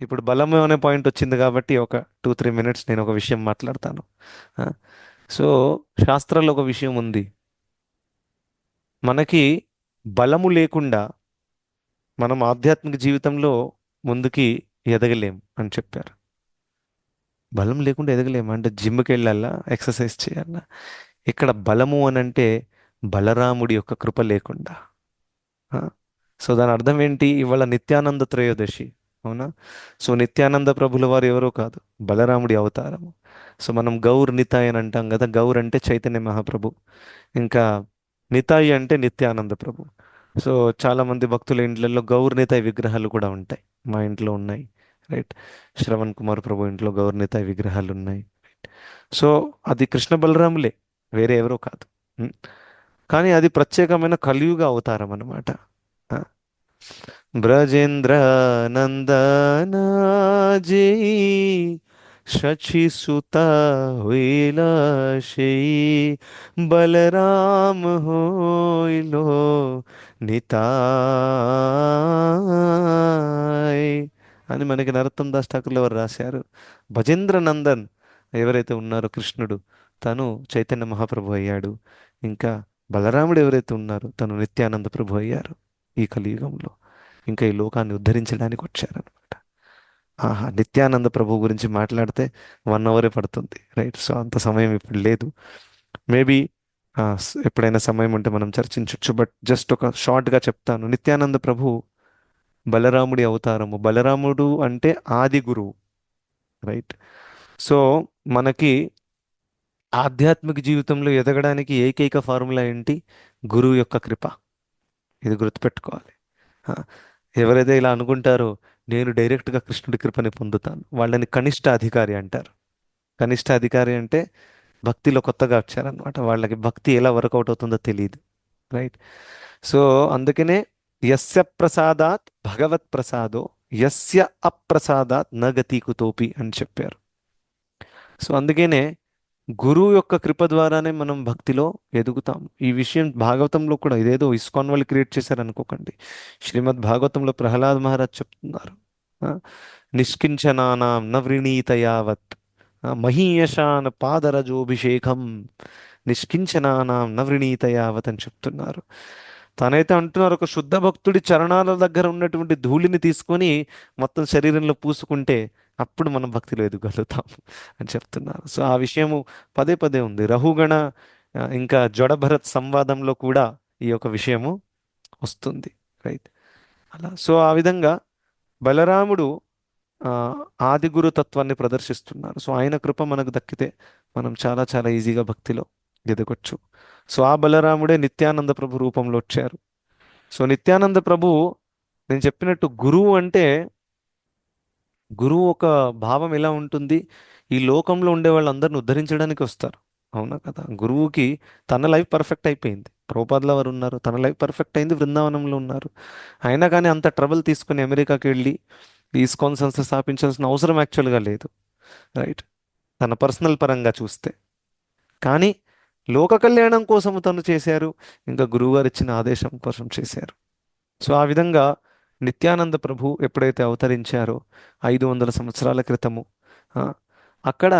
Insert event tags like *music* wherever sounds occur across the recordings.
ఇప్పుడు బలము అనే పాయింట్ వచ్చింది కాబట్టి ఒక టూ త్రీ మినిట్స్ నేను ఒక విషయం మాట్లాడతాను. సో శాస్త్రాల్లో ఒక విషయం ఉంది. మనకి బలము లేకుండా మనం ఆధ్యాత్మిక జీవితంలో ముందుకి ఎదగలేం అని చెప్పారు. బలం లేకుండా ఎదగలేం. అంటే జిమ్కి వెళ్ళాలా? ఎక్సర్సైజ్ చేయాలా? ఇక్కడ బలము అని అంటే బలరాముడి యొక్క కృప లేకుండా. సో దాని అర్థం ఏంటి? ఇవాళ నిత్యానంద త్రయోదశి. అవునా? సో నిత్యానంద ప్రభుల వారు ఎవరో కాదు బలరాముడి అవతారము. సో మనం గౌర్ నితాయ్ అని అంటాం కదా గౌర్ అంటే చైతన్య మహాప్రభు. ఇంకా నితాయి అంటే నిత్యానంద ప్రభు. సో చాలామంది భక్తుల ఇంట్లలో గౌర్ నితాయ్ విగ్రహాలు కూడా ఉంటాయి మా ఇంట్లో ఉన్నాయి రైట్? శ్రవణ్ కుమార్ ప్రభు ఇంట్లో గౌర్ నితాయ్ విగ్రహాలు ఉన్నాయి సో అది కృష్ణ బలరాములే వేరే ఎవరో కాదు కానీ అది ప్రత్యేకమైన కలియుగ అవతారం అనమాట ఆ. బ్రజేంద్ర నందనాజీ శశి సుత బలరామ నితాయ్ అని మనకి నరోత్తం దాస్ ఠాకూర్లు ఎవరు రాశారు భజేంద్ర నందన్ ఎవరైతే ఉన్నారో కృష్ణుడు తను చైతన్య మహాప్రభు అయ్యాడు ఇంకా బలరాముడు ఎవరైతే ఉన్నారో తను నిత్యానంద ప్రభు అయ్యారు ఈ కలియుగంలో ఇంకా ఈ లోకాన్ని ఉద్ధరించడానికి వచ్చారనమాట ఆహా నిత్యానంద ప్రభు గురించి మాట్లాడితే వన్ అవరే పడుతుంది రైట్? సో అంత సమయం ఇప్పుడు లేదు. మేబీ ఎప్పుడైనా సమయం ఉంటే మనం చర్చించవచ్చు బట్ జస్ట్ ఒక షార్ట్గా చెప్తాను. నిత్యానంద ప్రభు బలరాముడి అవతారము. బలరాముడు అంటే ఆది గురువు రైట్? సో మనకి ఆధ్యాత్మిక జీవితంలో ఎదగడానికి ఏకైక ఫార్ములా ఏంటి? గురువు యొక్క కృప. ఇది గుర్తుపెట్టుకోవాలి. ఎవరైతే ఇలా అనుకుంటారో నేను డైరెక్ట్గా కృష్ణుడి కృపని పొందుతాను. వాళ్ళని కనిష్ట అధికారి అంటారు. కనిష్ట అధికారి అంటే భక్తిలో కొత్తగా వచ్చారనమాట వాళ్ళకి భక్తి ఎలా వర్కౌట్ అవుతుందో తెలియదు రైట్ సో అందుకనే యస్య ప్రసాదాత్ భగవత్ ప్రసాదో యస్య అప్రసాదాత్ నగతి కుతోపి అని చెప్పారు. సో అందుకనే గురువు యొక్క కృప ద్వారానే మనం భక్తిలో ఎదుగుతాం. ఈ విషయం భాగవతంలో కూడా ఇదేదో ఇస్కాన్ వాళ్ళు క్రియేట్ చేశారు అనుకోకండి. శ్రీమద్ భాగవతంలో ప్రహ్లాద్ మహారాజ్ చెప్తున్నారు. ఆ, నిష్కించనానాం నవ్రీణీత యావత్ మహీయశాన్ పాదరజోభిషేకం నిష్కించనానాం నవృణీత యావత్ అని చెప్తున్నారు. తనైతే అంటున్నారు ఒక శుద్ధ భక్తుడి చరణాల దగ్గర ఉన్నటువంటి ధూళిని తీసుకొని మొత్తం శరీరంలో పూసుకుంటే అప్పుడు మనం భక్తిలో ఎదుగలుగుతాము అని చెప్తున్నారు. సో ఆ విషయము పదే పదే ఉంది. రహుగణ ఇంకా జడభరత్ సంవాదంలో కూడా ఈ యొక్క విషయము వస్తుంది. రైట్. అలా. సో ఆ విధంగా బలరాముడు ఆది గురు తత్వాన్ని ప్రదర్శిస్తున్నారు. సో ఆయన కృప మనకు దక్కితే మనం చాలా చాలా ఈజీగా భక్తిలో ఎదగొచ్చు సో ఆ బలరాముడే నిత్యానంద ప్రభు రూపంలో వచ్చారు. సో నిత్యానంద ప్రభు నేను చెప్పినట్టు గురువు అంటే గురువు ఒక భావం ఎలా ఉంటుంది? ఈ లోకంలో ఉండే వాళ్ళందరిని ఉద్ధరించడానికి వస్తారు. అవునా కదా? గురువుకి తన లైఫ్ పర్ఫెక్ట్ అయిపోయింది. ప్రోపాద్లో వారు ఉన్నారు. తన లైఫ్ పర్ఫెక్ట్ అయింది. బృందావనంలో ఉన్నారు. అయినా కానీ అంత ట్రబుల్ తీసుకుని అమెరికాకి వెళ్ళి ఈస్కాన్ సంస్థ స్థాపించాల్సిన అవసరం యాక్చువల్గా లేదు. రైట్? తన పర్సనల్ పరంగా చూస్తే. కానీ లోక కళ్యాణం కోసం తను చేశారు ఇంకా గురువుగారు ఇచ్చిన ఆదేశం కోసం చేశారు. సో ఆ విధంగా నిత్యానంద ప్రభు ఎప్పుడైతే అవతరించారో ఐదు వందల సంవత్సరాల క్రితము అక్కడ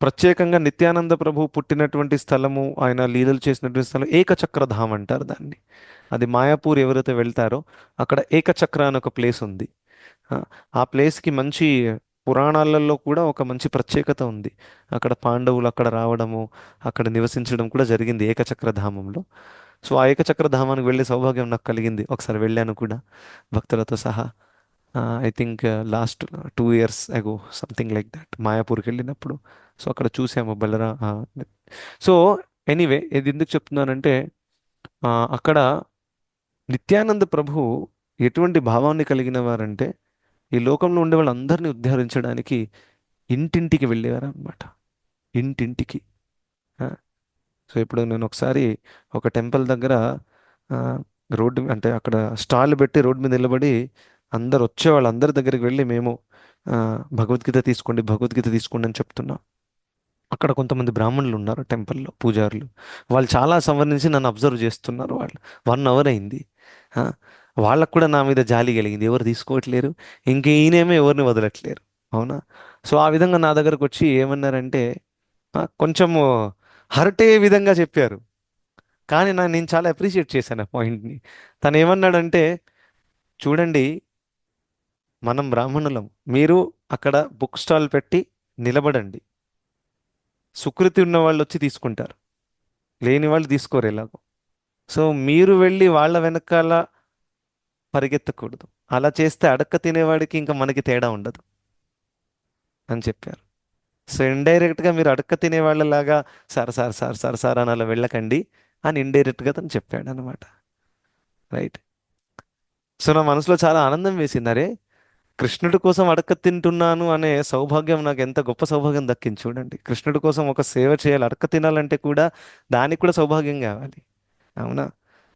ప్రత్యేకంగా నిత్యానంద ప్రభు పుట్టినటువంటి స్థలము ఆయన లీలలు చేసినటువంటి స్థలం ఏకచక్రధామ్ అంటారు దాన్ని. అది మాయాపూర్ ఎవరైతే వెళ్తారో అక్కడ ఏకచక్ర అని ఒక ప్లేస్ ఉంది. ఆ ప్లేస్కి మంచి పురాణాలలో కూడా ఒక మంచి ప్రత్యేకత ఉంది. అక్కడ పాండవులు అక్కడ రావడము అక్కడ నివసించడం కూడా జరిగింది ఏకచక్రధామంలో. సో ఆ ఏకచక్రధామానికి వెళ్ళే సౌభాగ్యం నాకు కలిగింది. ఒకసారి వెళ్ళాను కూడా భక్తులతో సహా. I think last two years ago something like that మాయాపూర్కి వెళ్ళినప్పుడు. సో అక్కడ చూసాము బలరా సో ఎనీవే ఇది ఎందుకు చెప్తున్నానంటే అక్కడ నిత్యానంద ప్రభు ఎటువంటి భావాన్ని కలిగిన వారంటే ఈ లోకంలో ఉండే వాళ్ళందరినీ ఉద్ధరించడానికి ఇంటింటికి వెళ్ళేవారు అనమాట ఇంటింటికి సో ఇప్పుడు నేను ఒకసారి ఒక టెంపుల్ దగ్గర రోడ్డు అంటే అక్కడ స్టాల్ పెట్టి రోడ్డు మీద నిలబడి అందరు వచ్చే వాళ్ళందరి దగ్గరికి వెళ్ళి మేము భగవద్గీత తీసుకోండి భగవద్గీత తీసుకోండి అని చెప్తున్నాం. అక్కడ కొంతమంది బ్రాహ్మణులు ఉన్నారు టెంపుల్లో పూజారులు. వాళ్ళు చాలా సంవరించి నన్ను అబ్జర్వ్ చేస్తున్నారు వాళ్ళు. వన్ అవర్ అయింది. వాళ్ళకు కూడా నా మీద జాలి కలిగింది. ఎవరు తీసుకోవట్లేరు. ఇంక ఈయనేమో ఎవరిని వదలట్లేరు. అవునా? సో ఆ విధంగా నా దగ్గరకు వచ్చి ఏమన్నారంటే కొంచెం కొంచెము హర్ట్ అయ్యే విధంగా చెప్పారు. కానీ నా నేను చాలా అప్రిషియేట్ చేశాను ఆ పాయింట్ని. తను ఏమన్నాడంటే చూడండి మనం బ్రాహ్మణులం. మీరు అక్కడ బుక్ స్టాల్ పెట్టి నిలబడండి. సుకృతి ఉన్న వాళ్ళు వచ్చి తీసుకుంటారు. లేని వాళ్ళు తీసుకోరు ఎలాగో. సో మీరు వెళ్ళి వాళ్ళ వెనకాల పరిగెత్తకూడదు. అలా చేస్తే అడక్క తినేవాడికి ఇంకా మనకి తేడా ఉండదు అని చెప్పారు. సో ఇండైరెక్ట్గా మీరు అడక్క తినేవాళ్ళలాగా sir sir sir sir sir అని అలా వెళ్ళకండి అని ఇండైరెక్ట్గా తను చెప్పాడు అనమాట రైట్. సో నా మనసులో చాలా ఆనందం వేసింది. అరే కృష్ణుడి కోసం అడక్క తింటున్నాను అనే సౌభాగ్యం నాకు ఎంత గొప్ప సౌభాగ్యం దక్కింది చూడండి. కృష్ణుడి కోసం ఒక సేవ చేయాలి అడక్క తినాలంటే కూడా దానికి కూడా సౌభాగ్యం కావాలి. అవునా?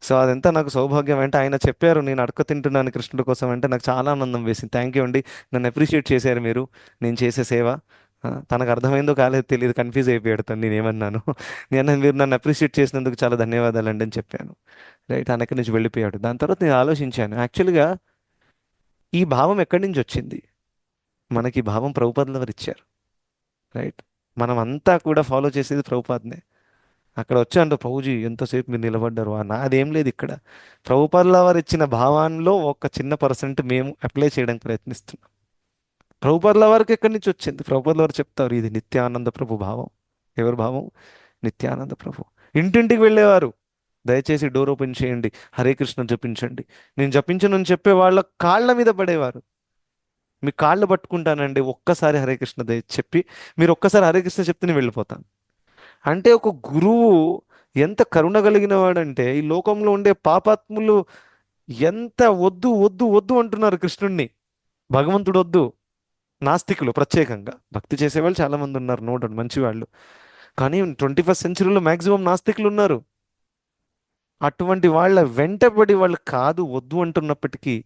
సో అదంతా నాకు సౌభాగ్యం. అంటే ఆయన చెప్పారు నేను అడక తింటున్నాను కృష్ణుడి కోసం అంటే నాకు చాలా ఆనందం వేసింది. థ్యాంక్ యూ అండి. నన్ను అప్రిషియేట్ చేశారు మీరు. నేను చేసే సేవ. తనకు అర్థమైందో కాలేదు తెలియదు. కన్ఫ్యూజ్ అయిపోయాడు తను. నేను ఏమన్నాను? *laughs* నేను మీరు నన్ను అప్రిషియేట్ చేసినందుకు చాలా ధన్యవాదాలు అండి అని చెప్పాను. రైట్ ఆయన ఎక్కడి నుంచి వెళ్ళిపోయాడు. దాని తర్వాత నేను ఆలోచించాను. యాక్చువల్గా ఈ భావం ఎక్కడి నుంచి వచ్చింది? మనకి ఈ భావం ప్రభుపాదుల వారు ఇచ్చారు? రైట్ మనం అంతా కూడా ఫాలో చేసేది ప్రభుపాదనే. అక్కడ వచ్చి అంటారు ప్రభుజీ ఎంతసేపు మీరు నిలబడ్డారు? ఆ నాదేం లేదు ఇక్కడ. ప్రభుపర్ల వారు ఇచ్చిన భావాల్లో ఒక చిన్న పర్సెంట్ మేము అప్లై చేయడానికి ప్రయత్నిస్తున్నాం. ప్రభుపర్ల వారికి ఎక్కడి నుంచి వచ్చింది? ప్రభుపర్ల వారు చెప్తారు ఇది నిత్యానంద ప్రభు భావం. ఎవరి భావం? నిత్యానంద ప్రభు. ఇంటింటికి వెళ్ళేవారు. దయచేసి డోర్ ఓపెన్ చేయండి హరే కృష్ణ జపించండి. నేను జపించనని చెప్పే వాళ్ళ కాళ్ళ మీద పడేవారు. మీ కాళ్ళు పట్టుకుంటానండి ఒక్కసారి హరే కృష్ణ దయ చెప్పి మీరు ఒక్కసారి హరే కృష్ణ చెప్తే నేను వెళ్ళిపోతాను. అంటే ఒక గురువు ఎంత కరుణ కలిగిన వాడంటే ఈ లోకంలో ఉండే పాపాత్ములు ఎంత వద్దు వద్దు వద్దు అంటున్నారు కృష్ణుణ్ణి. భగవంతుడు వద్దు నాస్తికులు ప్రత్యేకంగా. భక్తి చేసేవాళ్ళు చాలా మంది ఉన్నారు నో డౌట్ మంచి వాళ్ళు కానీ ట్వంటీ ఫస్ట్ సెంచరీలో మాక్సిమం నాస్తికులు ఉన్నారు. అటువంటి వాళ్ళ వెంటబడి వాళ్ళు కాదు వద్దు అంటున్నప్పటికీ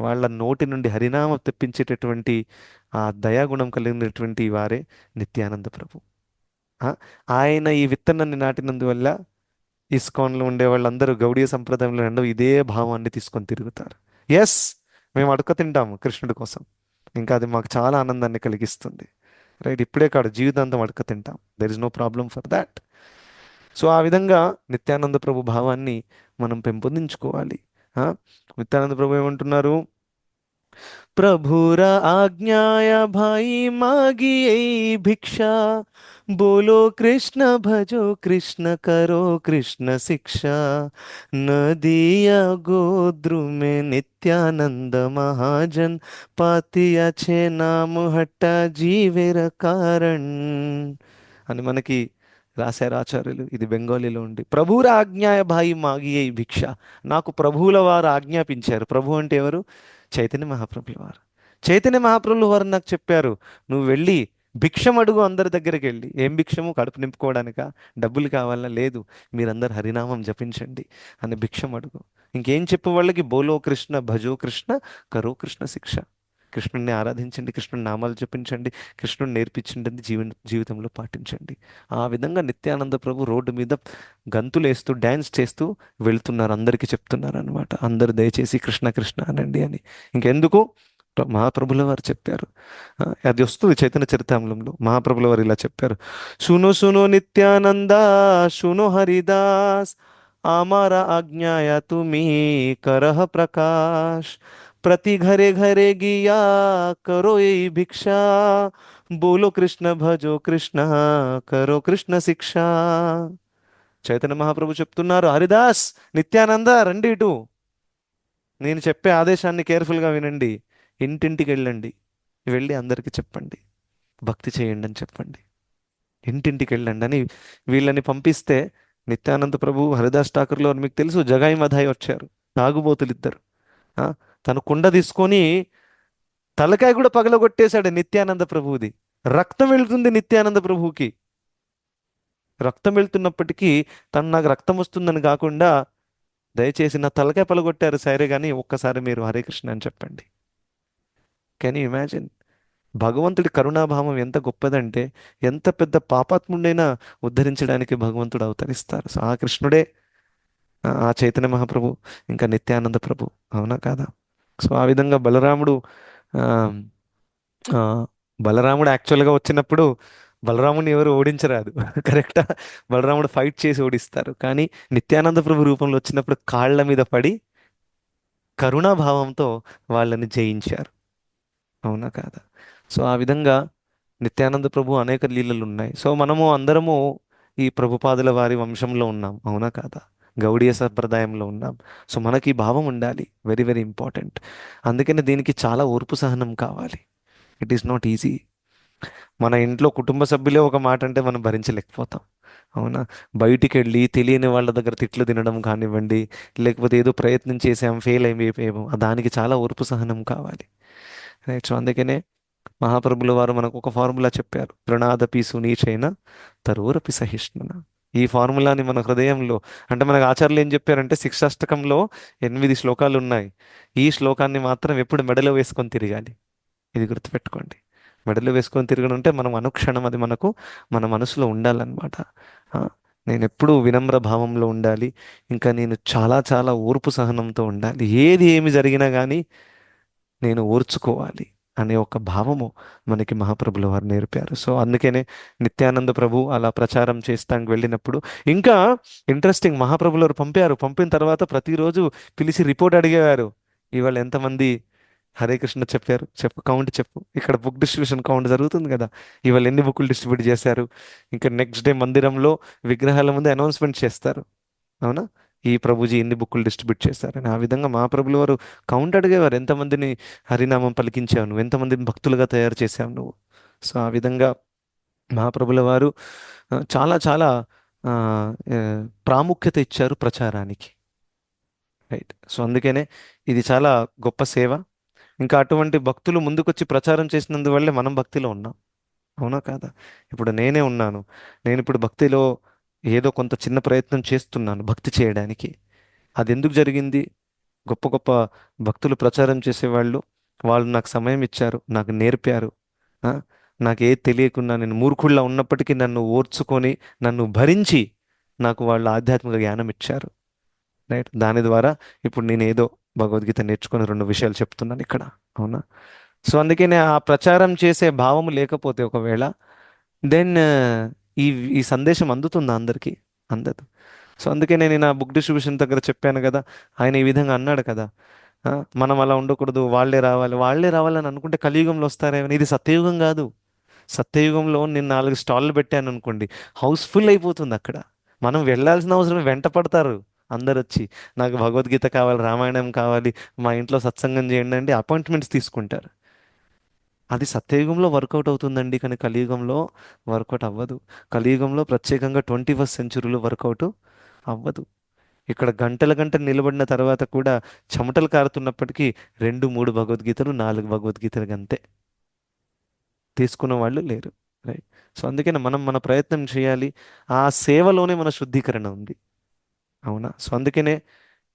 వాళ్ళ నోటి నుండి హరినామం తెప్పించేటటువంటి ఆ దయాగుణం కలిగినటువంటి వారే నిత్యానంద ప్రభు. ఆయన ఈ విత్తనాన్ని నాటినందువల్ల ఇస్కాన్లో ఉండే వాళ్ళందరూ గౌడీయ సంప్రదాయంలో రెండో ఇదే భావాన్ని తీసుకొని తిరుగుతారు. ఎస్ మేము అడుక తింటాము కృష్ణుడి కోసం. ఇంకా అది మాకు చాలా ఆనందాన్ని కలిగిస్తుంది. రైట్ ఇప్పుడే కాదు జీవితాంతం అడుక తింటాం. There is no problem for that so ఆ విధంగా నిత్యానంద ప్రభు భావాన్ని మనం పెంపొందించుకోవాలి. నిత్యానంద ప్రభు ఏమంటున్నారు? प्रभुर आज्ञाय भाई मागी ऐ भिक्षा बोलो कृष्ण भजो कृष्ण करो कृष्ण शिक्षा नदिया गोद्रु में नित्यानंद महाजन पातिया छे नाम हट्टा जीवेर कारण అని మనకి రాశారు ఆచార్యులు ఇది బెంగాలీలో ఉండి ప్రభువుల ఆజ్ఞాయ భాయి మాగి ఈ భిక్ష నాకు ప్రభువుల వారు ఆజ్ఞాపించారు ప్రభు అంటే ఎవరు చైతన్య మహాప్రభుల వారు. చైతన్య మహాప్రభుల వారు నాకు చెప్పారు నువ్వు వెళ్ళి భిక్షం అడుగు అందరి దగ్గరికి వెళ్ళి. ఏం భిక్షము? కడుపు నింపుకోవడానిక? డబ్బులు కావాలా లేదు. మీరందరు హరినామం జపించండి అని భిక్షం అడుగు. ఇంకేం చెప్పు వాళ్ళకి? బోలో కృష్ణ భజో కృష్ణ కరో కృష్ణ శిక్ష. కృష్ణుడిని ఆరాధించండి కృష్ణుని నామాలు జపించండి కృష్ణుని నేర్పించండి జీవ జీవితంలో పాటించండి. ఆ విధంగా నిత్యానంద ప్రభు రోడ్డు మీద గంతులు వేస్తూ డ్యాన్స్ చేస్తూ వెళ్తున్నారు. అందరికీ చెప్తున్నారు అనమాట అందరు దయచేసి కృష్ణ కృష్ణ అనండి అని. ఇంకెందుకు? మహాప్రభుల వారు చెప్పారు. అది వస్తుంది చైతన్య చరితామలంలో మహాప్రభుల వారు ఇలా చెప్పారు. సును సును నిత్యానంద సును హరిదాస్ ఆమార ఆజ్ఞాయ తుమి కరహ ప్రకాష్ ప్రతి ఘరే ఘరే గియా కరో ఏ భిక్ష? బోలో కృష్ణ భజో కృష్ణ కరో కృష్ణ శిక్ష. చైతన్య మహాప్రభు చెప్తున్నారు హరిదాస్ నిత్యానంద రండి ఇటు. నేను చెప్పే ఆదేశాన్ని కేర్ఫుల్గా వినండి ఇంటింటికి వెళ్ళండి వెళ్ళి అందరికీ చెప్పండి భక్తి చేయండి అని చెప్పండి. ఇంటింటికి వెళ్ళండి అని వీళ్ళని పంపిస్తే నిత్యానంద ప్రభు హరిదాస్ ఠాకూర్లో మీకు తెలుసు జగాయి మధాయి వచ్చారు నాగుబోతులు ఇద్దరు తను కుండ తీసుకొని తలకాయ కూడా పగలగొట్టేశాడు నిత్యానంద ప్రభువుది. రక్తం వెళ్తుంది నిత్యానంద ప్రభువుకి. రక్తం వెళ్తున్నప్పటికీ తను నాకు రక్తం వస్తుందని కాకుండా దయచేసి నా తలకాయ పలగొట్టారు సరే కానీ ఒక్కసారి మీరు హరే కృష్ణ అని చెప్పండి. కెన్ యూ ఇమాజిన్ భగవంతుడి కరుణాభావం ఎంత గొప్పదంటే ఎంత పెద్ద పాపాత్ముడైనా ఉద్ధరించడానికి భగవంతుడు అవతరిస్తారు. సో ఆ కృష్ణుడే ఆ ఆ చైతన్య మహాప్రభు ఇంకా నిత్యానంద ప్రభు. అవునా కాదా? సో ఆ విధంగా బలరాముడు బలరాముడు యాక్చువల్గా వచ్చినప్పుడు బలరాముని ఎవరు ఓడించరాదు. *laughs* కరెక్టా బలరాముడు ఫైట్ చేసి ఓడిస్తారు. కానీ నిత్యానంద ప్రభు రూపంలో వచ్చినప్పుడు కాళ్ళ మీద పడి కరుణాభావంతో వాళ్ళని జయించారు. అవునా కాదా? సో ఆ విధంగా నిత్యానంద ప్రభు అనేక లీలలు ఉన్నాయి. సో మనము అందరము ఈ ప్రభుపాదుల వారి వంశంలో ఉన్నాం. అవునా కాదా? గౌడీయ సంప్రదాయంలో ఉన్నాం. సో మనకి ఈ భావం ఉండాలి. వెరీ వెరీ ఇంపార్టెంట్ అందుకనే దీనికి చాలా ఓర్పు సహనం కావాలి. ఇట్ ఈస్ నాట్ ఈజీ మన ఇంట్లో కుటుంబ సభ్యులే ఒక మాట అంటే మనం భరించలేకపోతాం. అవునా? బయటికి వెళ్ళి తెలియని వాళ్ళ దగ్గర తిట్లు తినడం కానివ్వండి లేకపోతే ఏదో ప్రయత్నం చేసాం ఫెయిల్ అయిపోయాము దానికి చాలా ఓర్పు సహనం కావాలి. రైట్ సో అందుకనే మహాప్రభుల వారు మనకు ఒక ఫార్ములా చెప్పారు. ప్రణాదపి సునీచైన తరువురపి సహిష్ణున. ఈ ఫార్ములాని మన హృదయంలో అంటే మనకు ఆచార్యులు ఏం చెప్పారంటే శిక్షాష్టకంలో ఎనిమిది శ్లోకాలు ఉన్నాయి ఈ శ్లోకాన్ని మాత్రం ఎప్పుడు మెడలో వేసుకొని తిరగాలి. ఇది గుర్తుపెట్టుకోండి. మెడలో వేసుకొని తిరగడం అంటే మనం అనుక్షణం అది మనకు మన మనసులో ఉండాలన్నమాట. నేను ఎప్పుడూ వినమ్ర భావంలో ఉండాలి. ఇంకా నేను చాలా చాలా ఓర్పు సహనంతో ఉండాలి. ఏది ఏమి జరిగినా కానీ నేను ఓర్చుకోవాలి. అనే ఒక భావము మనకి మహాప్రభుల వారు నేర్పారు. సో అందుకనే నిత్యానంద ప్రభు అలా ప్రచారం చేస్తానికి వెళ్ళినప్పుడు. ఇంకా ఇంట్రెస్టింగ్ మహాప్రభుల వారు పంపారు. పంపిన తర్వాత ప్రతిరోజు పిలిచి రిపోర్ట్ అడిగేవారు. ఇవాళ ఎంతమంది హరే కృష్ణ చెప్పారు? చెప్పు కౌంట్ చెప్పు. ఇక్కడ బుక్ డిస్ట్రిబ్యూషన్ కౌంట్ జరుగుతుంది కదా. ఇవాళ ఎన్ని బుక్లు డిస్ట్రిబ్యూట్ చేశారు? ఇంకా నెక్స్ట్ డే మందిరంలో విగ్రహాల ముందు అనౌన్స్మెంట్ చేస్తారు. అవునా? ఈ ప్రభుజీ ఎన్ని బుక్కులు డిస్ట్రిబ్యూట్ చేశారని. ఆ విధంగా మహాప్రభుల వారు కౌంట్ అడిగేవారు ఎంతమందిని హరినామం పలికించావు నువ్వు? ఎంతమందిని భక్తులుగా తయారు చేశావు నువ్వు? సో ఆ విధంగా మహాప్రభుల వారు చాలా చాలా ప్రాముఖ్యత ఇచ్చారు ప్రచారానికి. రైట్. సో అందుకనే ఇది చాలా గొప్ప సేవ. ఇంకా అటువంటి భక్తులు ముందుకొచ్చి ప్రచారం చేసినందువల్లే మనం భక్తిలో ఉన్నాం. అవునా కాదా? ఇప్పుడు నేనే ఉన్నాను. నేను ఇప్పుడు భక్తిలో ఏదో కొంత చిన్న ప్రయత్నం చేస్తున్నాను భక్తి చేయడానికి. అది ఎందుకు జరిగింది? గొప్ప గొప్ప భక్తులు ప్రచారం చేసేవాళ్ళు వాళ్ళు నాకు సమయం ఇచ్చారు నాకు నేర్పారు. నాకు ఏది తెలియకుండా నేను మూర్ఖుళ్ళ ఉన్నప్పటికీ నన్ను ఓర్చుకొని నన్ను భరించి నాకు వాళ్ళు ఆధ్యాత్మిక జ్ఞానం ఇచ్చారు. రైట్? దాని ద్వారా ఇప్పుడు నేను ఏదో భగవద్గీత నేర్చుకుని రెండు విషయాలు చెప్తున్నాను ఇక్కడ. అవునా? సో అందుకే నేను ఆ ప్రచారం చేసే భావము లేకపోతే ఒకవేళ దెన్ ఈ ఈ సందేశం అందుతుందా అందరికీ? అందదు. సో అందుకే నేను నా బుక్ డిస్ట్రిబ్యూషన్ దగ్గర చెప్పాను కదా ఆయన ఈ విధంగా అన్నాడు కదా మనం అలా ఉండకూడదు వాళ్ళే రావాలి వాళ్ళే రావాలని అనుకుంటే కలియుగంలో వస్తారేమని ఇది సత్యయుగం కాదు. సత్యయుగంలో నేను నాలుగు స్టాళ్ళు పెట్టాను అనుకోండి హౌస్ఫుల్ అయిపోతుంది అక్కడ. మనం వెళ్ళాల్సిన అవసరం వెంట పడతారు అందరు వచ్చి నాకు భగవద్గీత కావాలి రామాయణం కావాలి మా ఇంట్లో సత్సంగం చేయండి అంటే అపాయింట్మెంట్స్ తీసుకుంటారు. అది సత్యయుగంలో వర్కౌట్ అవుతుందండి. కానీ కలియుగంలో వర్కౌట్ అవ్వదు. కలియుగంలో ప్రత్యేకంగా ట్వంటీ ఫస్ట్ సెంచురీలో వర్కౌట్ అవ్వదు. ఇక్కడ గంటల గంట నిలబడిన తర్వాత కూడా చెమటలు కారుతున్నప్పటికీ రెండు మూడు భగవద్గీతలు నాలుగు భగవద్గీతలు అంతే. తీసుకున్న వాళ్ళు లేరు. రైట్. సో అందుకనే మనం మన ప్రయత్నం చేయాలి. ఆ సేవలోనే మన శుద్ధీకరణ ఉంది. అవునా? సో అందుకనే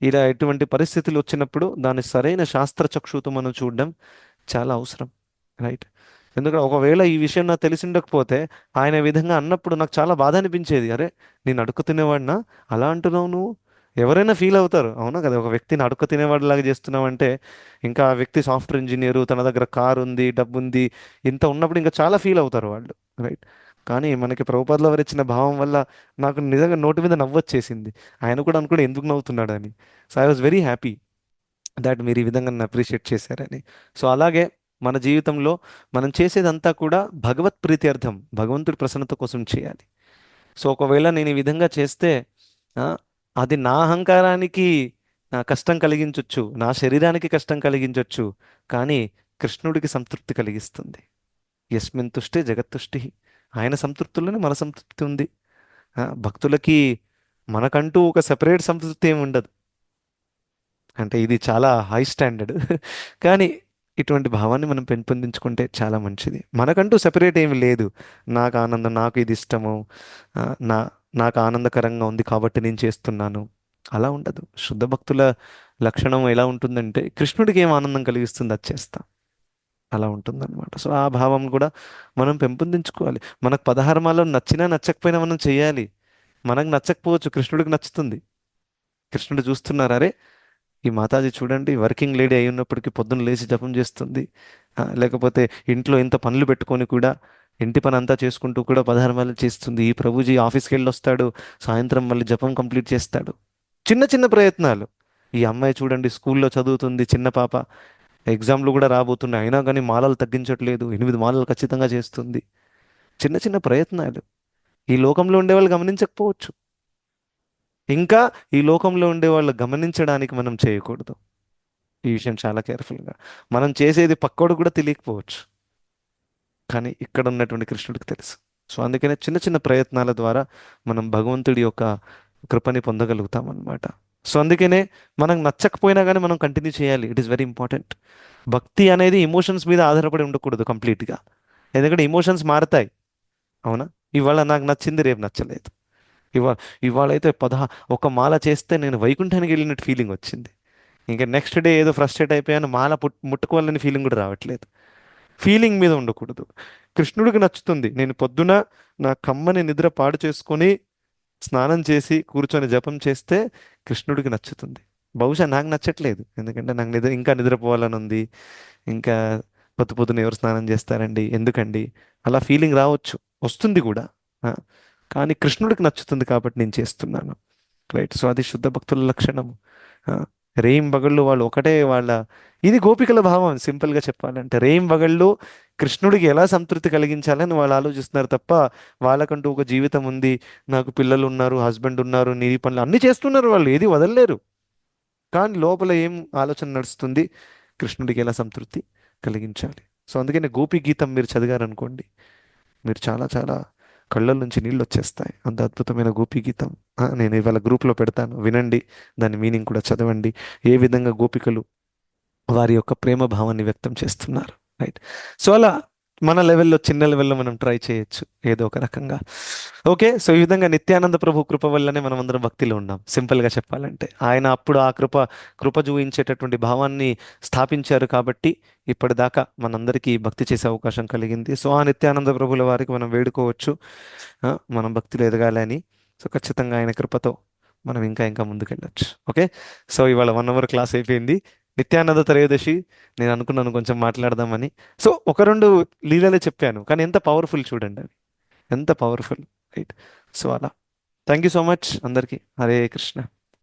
ఇలా ఎటువంటి పరిస్థితులు వచ్చినప్పుడు దాన్ని సరైన శాస్త్ర చక్షుతో మనం చూడడం చాలా అవసరం. రైట్ ఎందుకంటే ఒకవేళ ఈ విషయం నాకు తెలిసి ఉండకపోతే ఆయన విధంగా అన్నప్పుడు నాకు చాలా బాధ అనిపించేది. అరే నేను అడుక్కు తినేవాడినా? అలా అంటున్నావు నువ్వు? ఎవరైనా ఫీల్ అవుతారు. అవునా కదా? ఒక వ్యక్తిని అడుక్కు తినేవాడిలాగా చేస్తున్నావంటే ఇంకా ఆ వ్యక్తి సాఫ్ట్వేర్ ఇంజనీర్ తన దగ్గర కార్ ఉంది డబ్బు ఉంది ఇంత ఉన్నప్పుడు ఇంకా చాలా ఫీల్ అవుతారు వాళ్ళు. రైట్ కానీ మనకి ప్రభుపాదలో వారు ఇచ్చిన భావం వల్ల నాకు నిజంగా నోటి మీద నవ్వొచ్చేసింది ఆయన కూడా అనుకుంటే ఎందుకు నవ్వుతున్నాడు అని so I was very happy that మీరు ఈ విధంగా నన్ను అప్రిషియేట్ చేశారని. సో అలాగే మన జీవితంలో మనం చేసేదంతా కూడా భగవత్ ప్రీతి అర్థం భగవంతుడి ప్రసన్నత కోసం చేయాలి. సో ఒకవేళ నేను ఈ విధంగా చేస్తే అది నా అహంకారానికి కష్టం కలిగించవచ్చు నా శరీరానికి కష్టం కలిగించవచ్చు కానీ కృష్ణుడికి సంతృప్తి కలిగిస్తుంది. యస్మిన్ తుష్టి జగత్తుష్టి. ఆయన సంతృప్తుల్లోనే మన సంతృప్తి ఉంది. భక్తులకి మనకంటూ ఒక సెపరేట్ సంతృప్తి ఏమి ఉండదు. అంటే ఇది చాలా హై స్టాండర్డ్. కానీ ఇటువంటి భావాన్ని మనం పెంపొందించుకుంటే చాలా మంచిది. మనకంటూ సెపరేట్ ఏమి లేదు. నాకు ఆనందం నాకు ఇది ఇష్టము నా నాకు ఆనందకరంగా ఉంది కాబట్టి నేను చేస్తున్నాను. అలా ఉండదు. శుద్ధ భక్తుల లక్షణం ఎలా ఉంటుందంటే కృష్ణుడికి ఏం ఆనందం కలిగిస్తుంది అది చేస్తా. అలా ఉంటుందన్నమాట. సో ఆ భావం కూడా మనం పెంపొందించుకోవాలి. మనకు పదహారమాలో నచ్చినా నచ్చకపోయినా మనం చేయాలి. మనకు నచ్చకపోవచ్చు. కృష్ణుడికి నచ్చుతుంది. కృష్ణుడు చూస్తున్నారు? అరే ఈ మాతాజీ చూడండి వర్కింగ్ లేడీ అయి ఉన్నప్పటికీ పొద్దున్న లేచి జపం చేస్తుంది. లేకపోతే ఇంట్లో ఇంత పనులు పెట్టుకొని కూడా ఇంటి పని అంతా చేసుకుంటూ కూడా పదహారు చేస్తుంది. ఈ ప్రభుజీ ఆఫీస్కి వెళ్ళి వస్తాడు సాయంత్రం మళ్ళీ జపం కంప్లీట్ చేస్తాడు. చిన్న చిన్న ప్రయత్నాలు. ఈ అమ్మాయి చూడండి స్కూల్లో చదువుతుంది చిన్న పాప. ఎగ్జామ్లు కూడా రాబోతున్నాయి. అయినా కానీ మాలలు తగ్గించట్లేదు. ఎనిమిది మాలలు ఖచ్చితంగా చేస్తుంది. చిన్న చిన్న ప్రయత్నాలు. ఈ లోకంలో ఉండే వాళ్ళు గమనించకపోవచ్చు. ఇంకా ఈ లోకంలో ఉండే వాళ్ళు గమనించడానికి మనం చేయకూడదు. ఈ విషయం చాలా కేర్ఫుల్గా. మనం చేసేది పక్కోడు కూడా తెలియకపోవచ్చు. కానీ ఇక్కడ ఉన్నటువంటి కృష్ణుడికి తెలుసు. సో అందుకనే చిన్న చిన్న ప్రయత్నాల ద్వారా మనం భగవంతుడి యొక్క కృపని పొందగలుగుతాం అన్నమాట సో అందుకనే మనం నచ్చకపోయినా కానీ మనం కంటిన్యూ చేయాలి. It is very important. భక్తి అనేది ఇమోషన్స్ మీద ఆధారపడి ఉండకూడదు కంప్లీట్గా. ఎందుకంటే ఇమోషన్స్ మారుతాయి. అవునా? ఇవాళ నాకు నచ్చింది రేపు నచ్చలేదు. ఇవా ఇవాళైతే పదహా ఒక మాల చేస్తే నేను వైకుంఠానికి వెళ్ళినట్టు ఫీలింగ్ వచ్చింది. ఇంకా నెక్స్ట్ డే ఏదో ఫ్రస్ట్రేట్ అయిపోయాను మాల పుట్ ముట్టుకోవాలని ఫీలింగ్ కూడా రావట్లేదు. ఫీలింగ్ మీద ఉండకూడదు. కృష్ణుడికి నచ్చుతుంది. నేను పొద్దున నా కమ్మని నిద్ర పాడు చేసుకొని స్నానం చేసి కూర్చొని జపం చేస్తే కృష్ణుడికి నచ్చుతుంది. బహుశా నాకు నచ్చట్లేదు. ఎందుకంటే నాకు నిద్ర ఇంకా నిద్రపోవాలని ఉంది. ఇంకా పొద్దు పొద్దున ఎవరు స్నానం చేస్తారండి? ఎందుకండి? అలా ఫీలింగ్ రావచ్చు. వస్తుంది కూడా. కానీ కృష్ణుడికి నచ్చుతుంది కాబట్టి నేను చేస్తున్నాను. రైట్ సో అది శుద్ధ భక్తుల లక్షణము ఆ, రేం బగళ్ళు వాళ్ళు ఒకటే వాళ్ళ ఇది గోపికల భావం సింపుల్గా చెప్పాలంటే. రేం బగళ్ళు కృష్ణుడికి ఎలా సంతృప్తి కలిగించాలని వాళ్ళు ఆలోచిస్తున్నారు తప్ప వాళ్ళకంటూ ఒక జీవితం ఉంది. నాకు పిల్లలు ఉన్నారు హస్బెండ్ ఉన్నారు నీది పనులు అన్నీ చేస్తున్నారు వాళ్ళు ఏది వదలలేరు. కానీ లోపల ఏం ఆలోచన నడుస్తుంది? కృష్ణుడికి ఎలా సంతృప్తి కలిగించాలి? సో అందుకనే గోపి గీతం మీరు చదివారనుకోండి. మీరు చాలా చాలా కళ్ళ నుంచి నీళ్ళు వచ్చేస్తాయి. అంత అద్భుతమైన గోపి గీతం. నేను ఇవాళ గ్రూప్లో పెడతాను. వినండి. దాని మీనింగ్ కూడా చదవండి. ఏ విధంగా గోపికలు వారి యొక్క ప్రేమ భావాన్ని వ్యక్తం చేస్తున్నారు? రైట్. సో అలా మన లెవెల్లో చిన్న లెవెల్లో మనం ట్రై చేయొచ్చు ఏదో ఒక రకంగా. ఓకే సో ఈ విధంగా నిత్యానంద ప్రభు కృప వల్లనే మనం అందరం భక్తిలో ఉన్నాం. సింపుల్గా చెప్పాలంటే. ఆయన అప్పుడు ఆ కృప కృప చూపించేటటువంటి భావాన్ని స్థాపించారు కాబట్టి ఇప్పటిదాకా మనందరికీ భక్తి చేసే అవకాశం కలిగింది. సో ఆ నిత్యానంద ప్రభుల వారికి మనం వేడుకోవచ్చు. మనం భక్తిలో ఎదగాలని సో ఖచ్చితంగా ఆయన కృపతో మనం ఇంకా ఇంకా ముందుకెళ్ళొచ్చు. ఓకే సో ఇవాళ వన్ అవర్ క్లాస్ అయిపోయింది. నిత్యానంద త్రయోదశి నేను అనుకున్నాను కొంచెం మాట్లాడదామని. సో ఒక రెండు లీలలే చెప్పాను కానీ ఎంత పవర్ఫుల్ చూడండి అవి. ఎంత పవర్ఫుల్ రైట్ సో అలా. థ్యాంక్ యూ సో మచ్ అందరికీ. హరే కృష్ణ.